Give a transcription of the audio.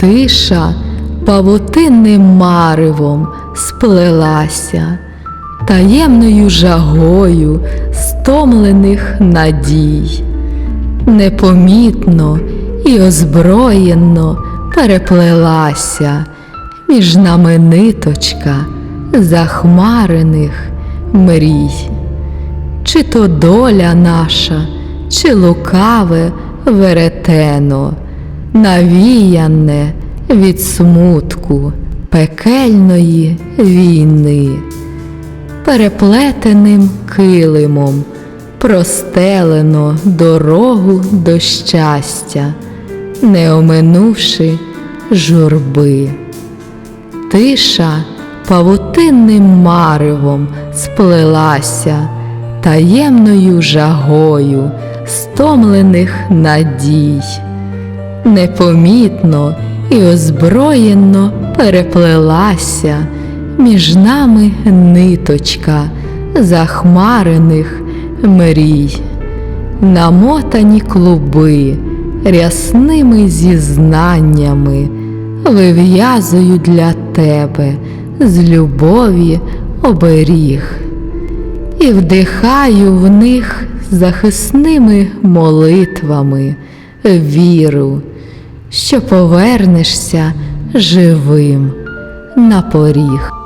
Тиша павутинним маривом сплелася, таємною жагою стомлених надій, непомітно і озброєно переплелася між нами ниточка захмарених мрій. Чи то доля наша, чи лукаве веретено, навіяне від смутку пекельної війни, переплетеним килимом простелено дорогу до щастя, не оминувши журби. Тиша павутинним маривом сплелася таємною жагою стомлених надій, непомітно і озброєно переплелася між нами ниточка захмарених мрій, намотані клуби рясними зізнаннями вив'язую для тебе з любові оберіг. І вдихаю в них захисними молитвами віру, що повернешся живим на поріг.